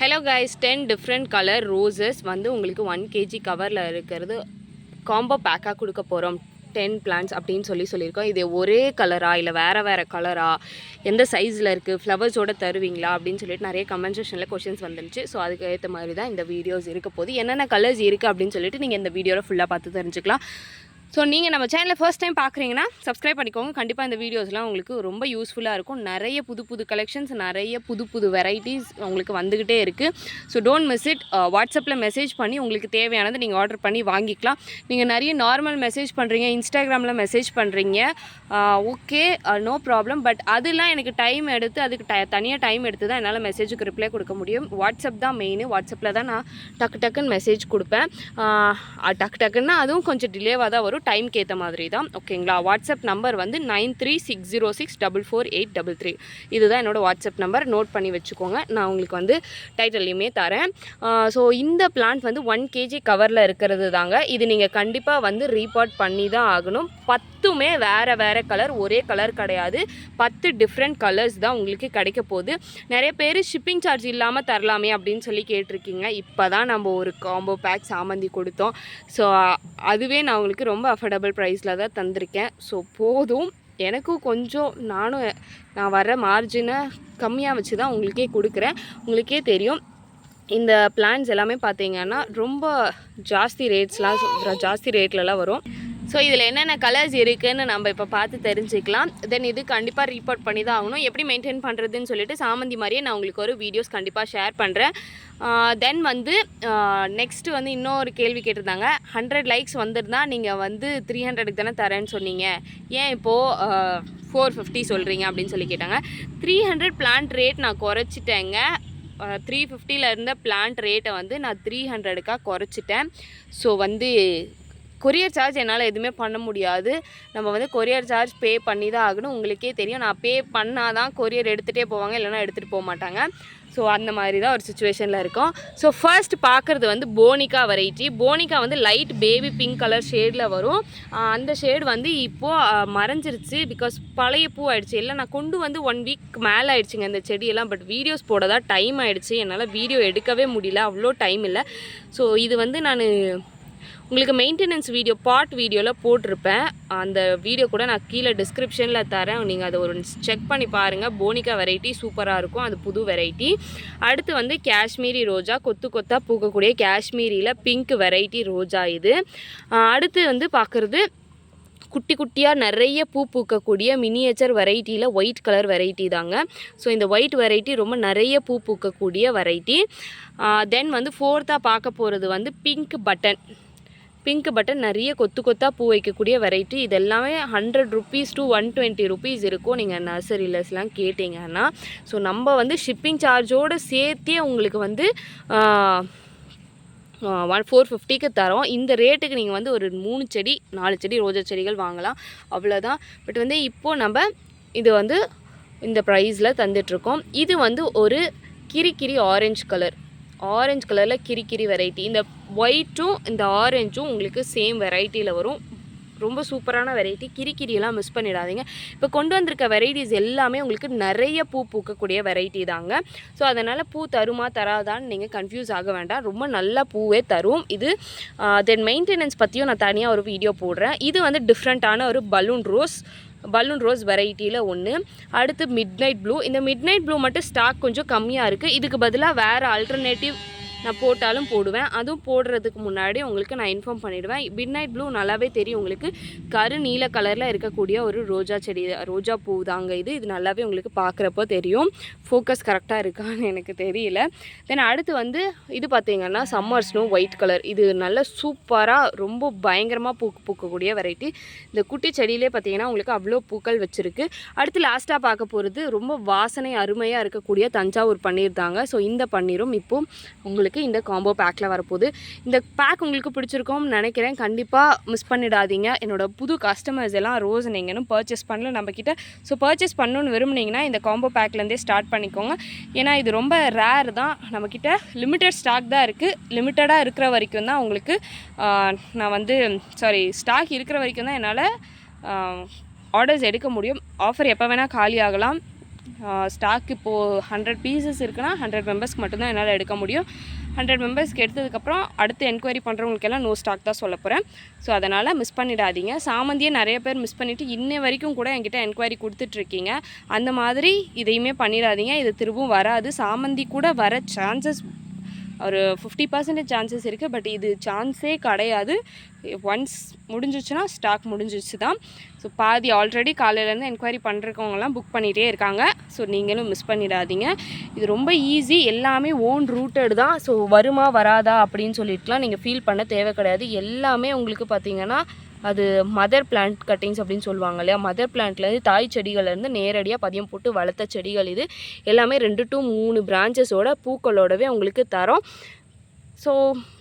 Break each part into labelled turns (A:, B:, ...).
A: Hello guys ten different colour roses வந்து உங்களுக்கு one KG கவரில் இருக்கிறது. காம்போ பேக்காக கொடுக்க போகிறோம் டென் பிளான்ஸ் அப்படின்னு சொல்லி சொல்லியிருக்கோம். இது ஒரே கலரா இல்லை வேறு வேறு கலரா எந்த சைஸில் இருக்குது ஃப்ளவர்ஸோட தருவீங்களா அப்படின்னு சொல்லிட்டு நிறைய கமெண்ட் கொஷின்ஸ் வந்துருச்சு. ஸோ அதுக்கு ஏற்ற மாதிரி தான் இந்த வீடியோஸ் இருக்க போது என்னென்ன கலர்ஸ் இருக்குது அப்படின்னு சொல்லிட்டு நீங்கள் இந்த வீடியோவில் ஃபுல்லாக பார்த்து தெரிஞ்சுக்கலாம். ஸோ நீங்கள் நம்ம சேனலை ஃபர்ஸ்ட் டைம் பார்க்குறீங்கன்னா சப்ஸ்கிரைப் பண்ணிக்கோங்க. கண்டிப்பாக இந்த வீடியோஸ்லாம் உங்களுக்கு ரொம்ப யூஸ்ஃபுல்லாக இருக்கும். நிறைய புது புது கலெக்ஷன்ஸ் நிறைய புது புது வெரைட்டிஸ் உங்களுக்கு வந்துக்கிட்டே இருக்குது ஸோ டோன்ட் மிஸ் இட் வாட்ஸ்அப்பில் மெசேஜ் பண்ணி உங்களுக்கு தேவையானது நீங்கள் ஆர்டர் பண்ணி வாங்கிக்கலாம். நீங்கள் நிறைய நார்மல் மெசேஜ் பண்ணுறீங்க இன்ஸ்டாகிராமில் மெசேஜ் பண்ணுறீங்க ஓகே நோ ப்ராப்ளம் பட் அதெல்லாம் எனக்கு டைம் எடுத்து அதுக்கு ட தனியாக டைம் எடுத்து தான் என்னால் மெசேஜுக்கு ரிப்ளை கொடுக்க முடியும். வாட்ஸ்அப் தான் மெயின் வாட்ஸ்அப்பில் தான் நான் டக்கு டக்குன்னு மெசேஜ் கொடுப்பேன். டக்கு டக்குன்னா அதுவும் கொஞ்சம் டிலேவாக தான் வரும். டைம்க்கு ஏற்ற மாதிரி தான் ஓகேங்களா? வாட்ஸ்அப் நம்பர் வந்து nine three six zero six double four eight double three. இதுதான் என்னோடய வாட்ஸ்அப் நம்பர். நோட் பண்ணி வச்சுக்கோங்க. நான் உங்களுக்கு வந்து டைட்டில்லையுமே தரேன். ஸோ இந்த பிளான்ட் வந்து ஒன் கேஜி கவரில் இருக்கிறது தாங்க இது நீங்கள் கண்டிப்பாக வந்து ரீபார்ட் பண்ணி தான் ஆகணும். பத்துமே வேறு வேறு கலர் ஒரே கலர் கிடையாது. பத்து டிஃப்ரெண்ட் கலர்ஸ் தான் உங்களுக்கு கிடைக்க போகுது. நிறைய பேர் ஷிப்பிங் சார்ஜ் இல்லாமல் தரலாமே அப்படின்னு சொல்லி கேட்டிருக்கீங்க. இப்போ தான் நம்ம ஒரு காம்போ பேக் சாமந்தி கொடுத்தோம். ஸோ அதுவே நான் உங்களுக்கு ரொம்ப அஃபோர்டபுள் ப்ரைஸில் தான் தந்திருக்கேன். ஸோ போதும். எனக்கும் கொஞ்சம் நானும் நான் வர மார்ஜினை கம்மியாக வச்சு தான் உங்களுக்கே கொடுக்குறேன். உங்களுக்கே தெரியும். இந்த பிளான்ஸ் எல்லாமே பார்த்தீங்கன்னா ரொம்ப ஜாஸ்தி ரேட்ஸ்லாம் ஜாஸ்தி ரேட்லலாம் வரும். ஸோ இதில் என்னென்ன கலர்ஸ் இருக்குதுன்னு நம்ம இப்போ பார்த்து தெரிஞ்சுக்கலாம். தென் இது கண்டிப்பாக ரீபோர்ட் பண்ணி தான் ஆகணும். எப்படி மெயின்டைன் பண்ணுறதுன்னு சொல்லிட்டு சாமந்தி மாதிரியே நான் உங்களுக்கு ஒரு வீடியோஸ் கண்டிப்பாக ஷேர் பண்ணுறேன் தென் வந்து நெக்ஸ்ட்டு வந்து இன்னொரு கேள்வி கேட்டிருந்தாங்க. ஹண்ட்ரட் லைக்ஸ் வந்திருந்தா நீங்கள் வந்து த்ரீ ஹண்ட்ரடுக்கு தானே தரேன்னு சொன்னீங்க. ஏன் இப்போது ஃபோர் ஃபிஃப்டி சொல்கிறீங்க அப்படின்னு சொல்லி கேட்டாங்க. த்ரீ ஹண்ட்ரட் பிளான்ட் ரேட் நான் குறைச்சிட்டேங்க. த்ரீ ஃபிஃப்டியில் இருந்த பிளான்ட் ரேட்டை வந்து நான் த்ரீ ஹண்ட்ரடுக்காக குறைச்சிட்டேன். ஸோ வந்து கொரியர் சார்ஜ் என்னால் எதுவுமே பண்ண முடியாது. நம்ம வந்து கொரியர் சார்ஜ் பே பண்ணி தான் ஆகணும். உங்களுக்கே தெரியும். நான் பே பண்ணால் தான் கொரியர் எடுத்துகிட்டே போவாங்க. இல்லைனா எடுத்துகிட்டு போக மாட்டாங்க. ஸோ அந்த மாதிரி தான் ஒரு சுச்சுவேஷனில் இருக்கும். ஸோ ஃபர்ஸ்ட் பார்க்குறது வந்து போனிகா வெரைட்டி போனிகா வந்து லைட் பேபி பிங்க் கலர் ஷேடில் வரும். அந்த ஷேடு வந்து இப்போது மறைஞ்சிருச்சு. பிகாஸ் பழைய பூ ஆயிடுச்சு. இல்லை நான் கொண்டு வந்து ஒன் வீக் மேலே ஆயிடுச்சுங்க இந்த செடியெல்லாம். பட் வீடியோஸ் போட தான் டைம் ஆயிடுச்சு. என்னால் வீடியோ எடுக்கவே முடியல. அவ்வளோ டைம் இல்லை. ஸோ இது வந்து நான் உங்களுக்கு மெயின்டெனன்ஸ் வீடியோ பார்ட் வீடியோவில் போட்டிருப்பேன். அந்த வீடியோ கூட நான் கீழே டிஸ்கிரிப்ஷனில் தரேன். நீங்கள் அதை ஒரு செக் பண்ணி பாருங்கள் போனிகா வெரைட்டி சூப்பராக இருக்கும். அது புது வெரைட்டி அடுத்து வந்து காஷ்மீரி ரோஜா கொத்து கொத்தாக பூக்கக்கூடிய காஷ்மீரியில் பிங்க் வெரைட்டி ரோஜா இது. அடுத்து வந்து பார்க்குறது குட்டி குட்டியாக நிறைய பூ பூக்கக்கூடிய மினியேச்சர் வெரைட்டியில் ஒயிட் கலர் வெரைட்டி தாங்க. ஸோ இந்த ஒயிட் வெரைட்டி ரொம்ப நிறைய பூ பூக்கக்கூடிய வெரைட்டி தென் வந்து ஃபோர்த்தாக பார்க்க போகிறது வந்து பிங்க் பட்டன் பிங்க் பட்டன் நிறைய கொத்து கொத்தாக பூ வைக்கக்கூடிய வெரைட்டி இது எல்லாமே hundred rupees to one twenty rupees இருக்கும் நீங்கள் நர்சரிலஸ்லாம் கேட்டிங்கன்னா ஸோ நம்ம வந்து ஷிப்பிங் சார்ஜோடு சேர்த்தே உங்களுக்கு வந்து ஒன் ஃபோர் ஃபிஃப்டிக்கு தரோம். இந்த ரேட்டுக்கு நீங்கள் வந்து ஒரு மூணு செடி நாலு செடி ரோஜா செடிகள் வாங்கலாம். அவ்வளோதான் பட் வந்து இப்போது நம்ம இது வந்து இந்த ப்ரைஸில் தந்துட்டுருக்கோம் இது வந்து ஒரு கிரி கிரி ஆரஞ்சு கலர் ஆரஞ்சு கலரில் கிரி கிரி வெரைட்டி இந்த ஒயிட்டும் இந்த ஆரஞ்சும் உங்களுக்கு சேம் வெரைட்டியில் வரும். ரொம்ப சூப்பரான வெரைட்டி கிரிக்கிரியெல்லாம் மிஸ் பண்ணிடாதீங்க. இப்போ கொண்டு வந்திருக்க வெரைட்டிஸ் எல்லாமே உங்களுக்கு நிறைய பூ பூக்கக்கூடிய வெரைட்டி தாங்க. ஸோ அதனால் பூ தருமா தராதான்னு நீங்கள் கன்ஃபியூஸ் ஆக வேண்டாம். ரொம்ப நல்ல பூவே தரும். இது தென் மெயின்டெனன்ஸ் பற்றியும் நான் தனியாக ஒரு வீடியோ போடுறேன். இது வந்து டிஃப்ரெண்ட்டான ஒரு பலூன் ரோஸ் பலூன் ரோஸ் வெரைட்டியில் ஒன்று அடுத்து மிட் நைட் ப்ளூ இந்த மிட் நைட் ப்ளூ மட்டும் ஸ்டாக் கொஞ்சம் கம்மியாக இருக்குது இதுக்கு பதிலாக வேறு ஆல்டர்னேட்டிவ் நான் போட்டாலும் போடுவேன். அதுவும் போடுறதுக்கு முன்னாடி உங்களுக்கு நான் இன்ஃபார்ம் பண்ணிவிடுவேன் மிட் நைட் ப்ளூ நல்லாவே தெரியும் உங்களுக்கு. கரு நீல கலரில் இருக்கக்கூடிய ஒரு ரோஜா செடி ரோஜா பூ தாங்க இது. இது நல்லாவே உங்களுக்கு பார்க்குறப்போ தெரியும். ஃபோக்கஸ் கரெக்டாக இருக்கான்னு எனக்கு தெரியல. தென் அடுத்து வந்து இது பார்த்தீங்கன்னா சம்மர் ஸ்னோ ஒயிட் கலர் இது நல்ல சூப்பராக ரொம்ப பயங்கரமாக பூ பூக்கக்கூடிய வெரைட்டி இந்த குட்டி செடியிலே பார்த்தீங்கன்னா உங்களுக்கு அவ்வளோ பூக்கள் வச்சுருக்கு. அடுத்து லாஸ்ட்டாக பார்க்க போகிறது ரொம்ப வாசனை அருமையாக இருக்கக்கூடிய தஞ்சாவூர் பன்னீர் தாங்க. ஸோ இந்த பன்னீரும் இப்போ உங்களுக்கு இந்த காம்போ பேக்கில் வரப்போகுது. இந்த பேக் உங்களுக்கு பிடிச்சிருக்கும்னு நினைக்கிறேன். கண்டிப்பாக மிஸ் பண்ணிடாதீங்க. என்னோட புது கஸ்டமர்ஸ் எல்லாம் ரோஸ் நீங்கள் பர்ச்சேஸ் பண்ணல நம்மக்கிட்ட ஸோ பர்ச்சேஸ் பண்ணணுன்னு விரும்புனீங்கன்னா இந்த காம்போ பேக்லேருந்தே ஸ்டார்ட் பண்ணிக்கோங்க. ஏன்னா இது ரொம்ப ரேர் தான். நம்மக்கிட்ட லிமிட்டட் ஸ்டாக் தான் இருக்குது லிமிட்டடாக இருக்கிற வரைக்கும் தான் உங்களுக்கு நான் வந்து சாரி ஸ்டாக் இருக்கிற வரைக்கும் தான் என்னால் ஆர்டர்ஸ் எடுக்க முடியும். ஆஃபர் எப்போ வேணால் காலி ஆகலாம். ஸ்டாக் இப்போது ஹண்ட்ரட் பீசஸ் இருக்குன்னா ஹண்ட்ரட் மெம்பர்ஸ்க்கு மட்டும்தான் என்னால் எடுக்க முடியும். ஹண்ட்ரட் மெம்பர்ஸ்க்கு எடுத்ததுக்கப்புறம் அடுத்து என்கொயரி பண்ணுறவங்களுக்கெல்லாம் நோ ஸ்டாக் தான் சொல்ல போகிறேன் ஸோ அதனால் மிஸ் பண்ணிடாதீங்க. சாமந்தியை நிறைய பேர் மிஸ் பண்ணிவிட்டு இன்ன வரைக்கும் கூட என்கிட்ட என்கொயரி கொடுத்துட்ருக்கீங்க. அந்த மாதிரி இதையுமே பண்ணிடாதீங்க. இது திரும்பவும் வராது. சாமந்தி கூட வர சான்சஸ் ஒரு ஃபிஃப்டி பர்சன்டேஜ் சான்சஸ் இருக்குது பட் இது சான்ஸே கிடையாது. ஒன்ஸ் முடிஞ்சிச்சுன்னா ஸ்டாக் முடிஞ்சிச்சு தான் ஸோ பாதி ஆல்ரெடி காலையிலேருந்து என்கொயரி பண்ணுறவங்கலாம் புக் பண்ணிகிட்டே இருக்காங்க. ஸோ நீங்களும் மிஸ் பண்ணிடாதீங்க. இது ரொம்ப ஈஸி எல்லாமே ஓன் ரூட்டட் தான். ஸோ வருமா வராதா அப்படின்னு சொல்லிட்டுலாம் நீங்கள் ஃபீல் பண்ண தேவை கிடையாது. எல்லாமே உங்களுக்கு பார்த்தீங்கன்னா அது மதர் பிளான்ட் கட்டிங்ஸ் அப்படின்னு சொல்லுவாங்க இல்லையா? மதர் பிளான்ட்லேருந்து தாய் செடிகள்லேருந்து நேரடியாக பதியம் போட்டு வளர்த்த செடிகள் இது. எல்லாமே ரெண்டு டு மூணு பிரான்ச்சஸோட பூக்களோடவே உங்களுக்கு தரோம். So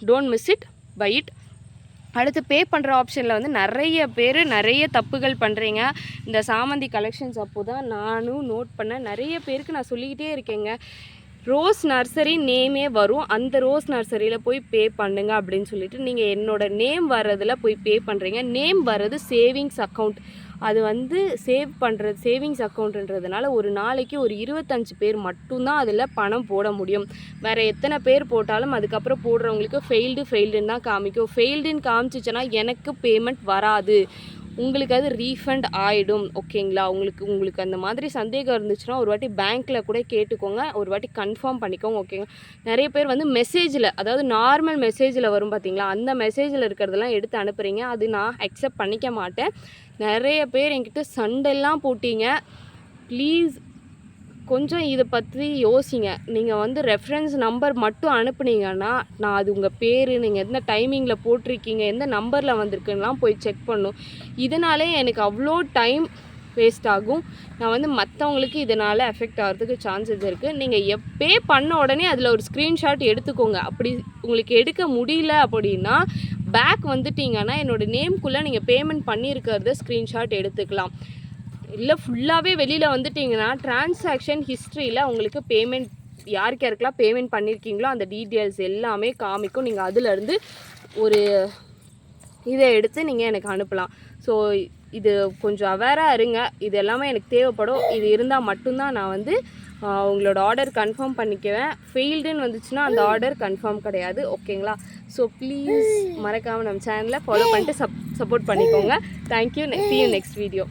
A: don't miss it buy it அடுத்து பே பண்ணுற ஆப்ஷனில் வந்து நிறைய பேர் நிறைய தப்புகள் பண்ணுறீங்க இந்த சாமந்தி கலெக்ஷன்ஸ் அப்போ தான் நானும் நோட் பண்ணேன். நிறைய பேருக்கு நான் சொல்லிக்கிட்டே இருக்கேங்க. ரோஸ் நர்சரி நேமே வரும். அந்த ரோஸ் நர்சரியில் போய் பே பண்ணுங்க அப்படின்னு சொல்லிட்டு நீங்கள் என்னோட நேம் வர்றதில் போய் பே பண்ணுறீங்க நேம் வர்றது சேவிங்ஸ் அக்கௌண்ட் அது வந்து சேவ் பண்ணுறது சேவிங்ஸ் அக்கௌண்ட்ன்றதுனால ஒரு நாளைக்கு ஒரு இருபத்தஞ்சு பேர் மட்டும்தான் அதில் பணம் போட முடியும். வேறு எத்தனை பேர் போட்டாலும் அதுக்கப்புறம் போடுறவங்களுக்கு ஃபெயில்டு ஃபெயில்டுன்னு தான் காமிக்கும். ஃபெயில்டுன்னு காமிச்சிச்சுன்னா எனக்கு பேமெண்ட் வராது. உங்களுக்கு அது ரீஃபண்ட் ஆகிடும் ஓகேங்களா? உங்களுக்கு உங்களுக்கு அந்த மாதிரி சந்தேகம் இருந்துச்சுன்னா ஒரு வாட்டி பேங்க்கில் கூட கேட்டுக்கோங்க. ஒரு வாட்டி கன்ஃபார்ம் பண்ணிக்கோங்க ஓகேங்க நிறைய பேர் வந்து மெசேஜில் அதாவது நார்மல் மெசேஜில் வரும் பார்த்தீங்களா? அந்த மெசேஜில் இருக்கிறதெல்லாம் எடுத்து அனுப்புகிறீங்க அது நான் அக்செப்ட் பண்ணிக்க மாட்டேன். நிறைய பேர் என்கிட்ட சண்டெல்லாம் போட்டீங்க. ப்ளீஸ் கொஞ்சம் இதை பற்றி யோசிங்க. நீங்கள் வந்து ரெஃபரன்ஸ் நம்பர் மட்டும் அனுப்புனீங்கன்னா நான் அது உங்கள் பேர் நீங்கள் எந்த டைமிங்கில் போட்டிருக்கீங்க எந்த நம்பரில் வந்திருக்குன்னெலாம் போய் செக் பண்ணும். இதனாலே எனக்கு அவ்வளோ டைம் வேஸ்ட் ஆகும். நான் வந்து மற்றவங்களுக்கு இதனால் எஃபெக்ட் ஆகிறதுக்கு சான்சஸ் இருக்குது நீங்கள் எப்பே பண்ண உடனே அதில் ஒரு ஸ்க்ரீன்ஷாட் எடுத்துக்கோங்க. அப்படி உங்களுக்கு எடுக்க முடியல அப்படின்னா பேக் வந்துட்டீங்கன்னா என்னோடய நேம்குள்ளே நீங்கள் பேமெண்ட் பண்ணியிருக்கிறத ஸ்க்ரீன்ஷாட் எடுத்துக்கலாம். இல்லை ஃபுல்லாகவே வெளியில் வந்துட்டிங்கன்னா டிரான்சாக்ஷன் ஹிஸ்ட்ரியில் உங்களுக்கு பேமெண்ட் யாருக்கு யாருக்கெல்லாம் பேமெண்ட் பண்ணியிருக்கீங்களோ அந்த டீட்டெயில்ஸ் எல்லாமே காமிக்கும். நீங்கள் அதுலேருந்து ஒரு இதை எடுத்து நீங்கள் எனக்கு அனுப்பலாம். ஸோ இது கொஞ்சம் அவேராக இருங்க. இது எல்லாமே எனக்கு தேவைப்படும். இது இருந்தால் மட்டும்தான் நான் வந்து உங்களோட ஆர்டர் கன்ஃபார்ம் பண்ணிக்குவேன். ஃபெயில்டுன்னு வந்துச்சுன்னா அந்த ஆர்டர் கன்ஃபார்ம் கிடையாது. ஓகேங்களா ஸோ ப்ளீஸ் மறக்காமல் நம்ம சேனலை ஃபாலோ பண்ணிட்டு சப் சப்போர்ட் பண்ணிக்கோங்க. Thank you next you next video